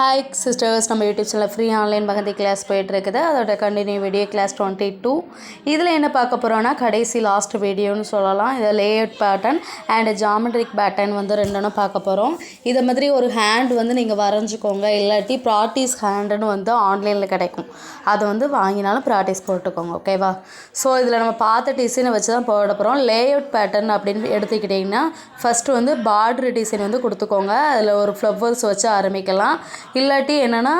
Hi sisters நம்ம YouTube சேனலில் free online பகந்தி கிளாஸ் போயிட்டுருக்குது. அதோட continue video class twenty two இதில் என்ன பார்க்க போகிறோன்னா கடைசி லாஸ்ட் வீடியோன்னு சொல்லலாம். இதில் layout pattern and geometric pattern வந்து ரெண்டுன்னு பார்க்க போகிறோம் இதை மாதிரி ஒரு ஹேண்ட் வந்து நீங்கள் வரைஞ்சிக்கோங்க. இல்லாட்டி ப்ராக்டிஸ் ஹேண்டுன்னு வந்து ஆன்லைனில் கிடைக்கும். அதை வந்து வாங்கினாலும் ப்ராக்டிஸ் போட்டுக்கோங்க ஓகேவா ஸோ இதில் நம்ம பார்த்த டிசைனை வச்சு தான் போட போகிறோம் லேஅவுட் பேட்டர்ன் அப்படின்னு எடுத்துக்கிட்டிங்கன்னா ஃபஸ்ட்டு வந்து பார்டர் டிசைன் வந்து கொடுத்துக்கோங்க. அதில் ஒரு ஃப்ளவர்ஸ் வச்சு ஆரம்பிக்கலாம். இல்லாட்டி என்னென்னா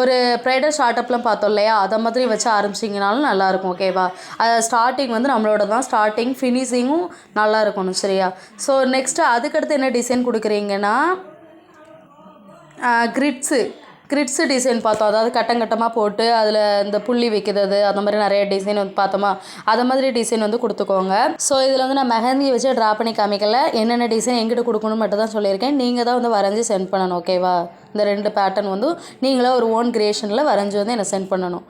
ஒரு ப்ரைடல் ஸ்டார்ட்அப்லாம் பார்த்தோம் இல்லையா? அதை மாதிரி வச்சு ஆரம்பிச்சிங்கனாலும் நல்லாயிருக்கும் ஓகேவா அது ஸ்டார்டிங் வந்து நம்மளோட தான். ஸ்டார்டிங் ஃபினிஷிங்கும் நல்லா இருக்கணும் சரியா? ஸோ நெக்ஸ்ட்டு அதுக்கடுத்து என்ன டிசைன் கொடுக்குறீங்கன்னா கிரிட்ஸு கிரிட்ஸு டிசைன் பார்த்தோம். அதாவது கட்டம் கட்டமாக போட்டு அதில் இந்த புள்ளி வைக்கிறது அந்த மாதிரி நிறைய டிசைன் வந்து பார்த்தோமா? அதை மாதிரி டிசைன் வந்து கொடுத்துக்கோங்க. ஸோ இதில் வந்து நான் மெஹந்தியை வச்சு ட்ரா பண்ணி காமிக்கல. என்னென்ன டிசைன் எங்கிட்ட கொடுக்கணும் மட்டும் தான் சொல்லியிருக்கேன். நீங்கள் தான் வந்து வரைஞ்சி சென்ட் பண்ணணும் ஓகேவா இந்த ரெண்டு பேட்டர்ன் வந்து நீங்களே ஒரு ஓன் கிரியேஷனில் வரைஞ்சி வந்து எனக்கு சென்ட் பண்ணணும்.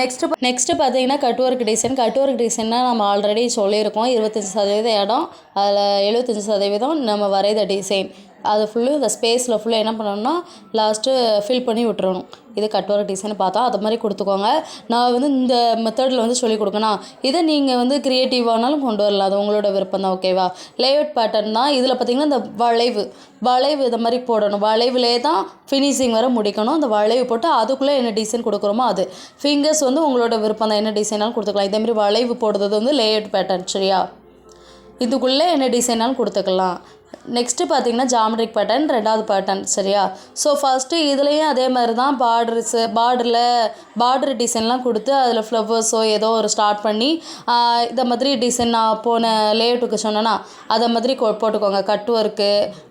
நெக்ஸ்ட்டு நெக்ஸ்ட்டு பார்த்தீங்கன்னா cut work design cut work டிசைன்னா நம்ம ஆல்ரெடி சொல்லியிருக்கோம். இருபத்தஞ்சி சதவீதம் இடம் அதில் எழுபத்தஞ்சி சதவீதம் நம்ம வரைத டிசைன் அது ஃபுல்லு இந்த ஸ்பேஸில் ஃபுல்லாக என்ன பண்ணணும்னா லாஸ்ட்டு ஃபில் பண்ணி விட்டுறணும். இது கட் ஒர்க் டிசைன் பார்த்தா அது மாதிரி கொடுத்துக்கோங்க. நான் வந்து இந்த மெத்தடில் வந்து சொல்லிக் கொடுக்கணும். இதை நீங்கள் வந்து க்ரியேட்டிவானாலும் கொண்டு வரலாம். அது உங்களோட விருப்பம் தான் ஓகேவா லேஅவுட் பேட்டர்ன் தான் இதில் பார்த்தீங்கன்னா இந்த வளைவு வளைவு இதை மாதிரி போடணும். வளைவுலே தான் ஃபினிஷிங் வர முடிக்கணும். அந்த வளைவு போட்டு அதுக்குள்ளே என்ன டிசைன் கொடுக்குறோமோ அது. ஃபிங்கர்ஸ் வந்து உங்களோட விருப்பம் தான். என்ன டிசைனாலும் கொடுத்துக்கலாம். இதேமாரி வளைவு போடுறது வந்து லேஅவுட் பேட்டர்ன் சரியா? இதுக்குள்ளே என்ன டிசைனாலும் கொடுத்துக்கலாம். நெக்ஸ்ட்டு பார்த்தீங்கன்னா ஜாமெட்ரிக் பேட்டர்ன் ரெண்டாவது பேட்டர்ன் சரியா? ஸோ ஃபஸ்ட்டு இதுலேயும் அதே மாதிரி தான் பார்டர்ஸு பார்டரில் பார்டர் டிசைன்லாம் கொடுத்து அதில் ஃப்ளவர்ஸோ ஏதோ ஒரு ஸ்டார்ட் பண்ணி இந்த மாதிரி டிசைன் நான் போன லேஅவுட்டுக்கு சொன்னேன்னா அதை மாதிரி போட்டுக்கோங்க. கட் ஒர்க்கு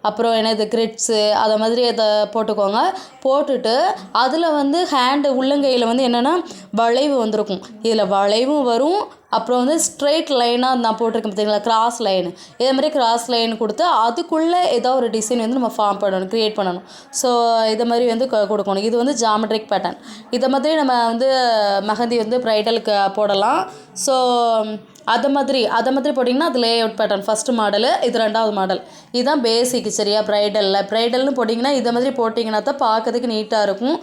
அப்புறம் என்னது கிரிட்ஸு அதை மாதிரி அதை போட்டுக்கோங்க. போட்டுட்டு அதில் வந்து ஹேண்டு உள்ளங்கையில் வந்து என்னென்னா வளைவு வந்திருக்கும். இதில் வளைவும் வரும் அப்புறம் வந்து ஸ்ட்ரெயிட் லைனாக நான் போட்டிருக்கேன் பார்த்தீங்களா? கிராஸ் லைன் இதே மாதிரி கிராஸ் லைன் கொடுத்து அதுக்குள்ளே ஏதோ ஒரு டிசைன் வந்து நம்ம ஃபார்ம் பண்ணணும் க்ரியேட் பண்ணணும். ஸோ இதை மாதிரி வந்து க கொடுக்கணும். இது வந்து ஜாமெட்ரிக் பேட்டர்ன் இதை மாதிரி நம்ம வந்து மெஹந்தி வந்து ப்ரைடலுக்கு போடலாம். ஸோ அதை மாதிரி அதை மாதிரி போட்டிங்கன்னா அது layout pattern first model இது ரெண்டாவது மாடல் இதுதான் பேசிக் சரியா? ப்ரைடலில் ப்ரைடல்னு போட்டிங்கன்னா இதை மாதிரி போட்டிங்கன்னா தான் பார்க்கறதுக்கு நீட்டாக இருக்கும்.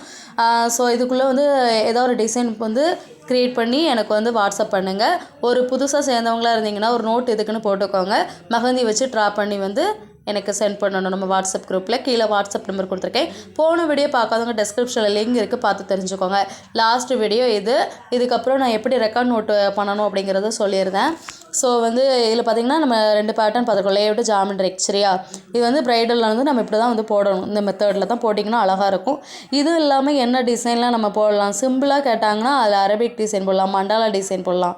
ஸோ இதுக்குள்ளே வந்து ஏதோ ஒரு டிசைன் வந்து க்ரியேட் பண்ணி எனக்கு வந்து வாட்ஸ்அப் பண்ணுங்கள் ஒரு புதுசாக சேர்ந்தவங்களாக இருந்தீங்கன்னா ஒரு நோட் இதுக்குன்னு போட்டுக்கோங்க. மெஹந்தி வச்சு ட்ரா பண்ணி வந்து எனக்கு சென்ட் பண்ணணும். நம்ம வாட்ஸ்அப் குரூப்பில் கீழே வாட்ஸ்அப் நம்பர் கொடுத்துருக்கேன். போன வீடியோ பார்க்காதவங்க டெஸ்கிரிப்ஷனில் லிங்க் இருக்குது பார்த்து தெரிஞ்சுக்கோங்க. லாஸ்ட் வீடியோ இது. இதுக்கப்புறம் நான் எப்படி ரெக்கார்ட் நோட்டு பண்ணணும் அப்படிங்கிறத சொல்லியிருந்தேன். ஸோ வந்து இதில் பார்த்திங்கன்னா நம்ம ரெண்டு பேட்டர்ன் பார்த்துருக்கோம் லேஅவுட்டு ஜாமெண்ட்ரிக் சரியா இது வந்து ப்ரைடலில் வந்து நம்ம இப்படி தான் வந்து போடணும். இந்த மெத்தடில் தான் போட்டிங்கன்னா அழகாக இருக்கும். இது இல்லாமல் என்ன டிசைன்லாம் நம்ம போடலாம்? சிம்பிளாக கேட்டாங்கன்னா அதில் அரபிக் டிசைன் போடலாம் மண்டாலா டிசைன் போடலாம்.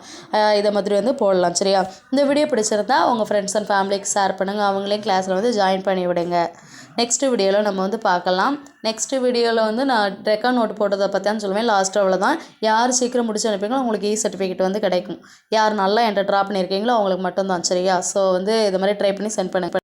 இதை மாதிரி வந்து போடலாம் சரியா? இந்த வீடியோ பிடிச்சிருந்தா உங்கள் ஃப்ரெண்ட்ஸ் அண்ட் ஃபேமிலிக்கு ஷேர் பண்ணுங்கள் அவங்களையும் கிளாஸில் வந்து ஜாயின் பண்ணி விடுங்க. நெக்ஸ்ட்டு வீடியோவில் நம்ம வந்து பார்க்கலாம். நெக்ஸ்ட்டு வீடியோவில் வந்து நான் ரெக்கார்ட் நோட் போட்டதை பற்றியான்னு சொல்லுவேன் லாஸ்ட் அவ்வளோதான் யார் சீக்கிரம் முடிச்சு அனுப்பிங்களோ உங்களுக்கு இ சர்டிஃபிகேட் வந்து கிடைக்கும். யார் நல்லா என்கிட்ட ட்ரா பண்ணியிருக்கீங்களோ அவங்களுக்கு மட்டும்தான். சரியா? ஸோ வந்து இது மாதிரி ட்ரை பண்ணி சென்ட் பண்ண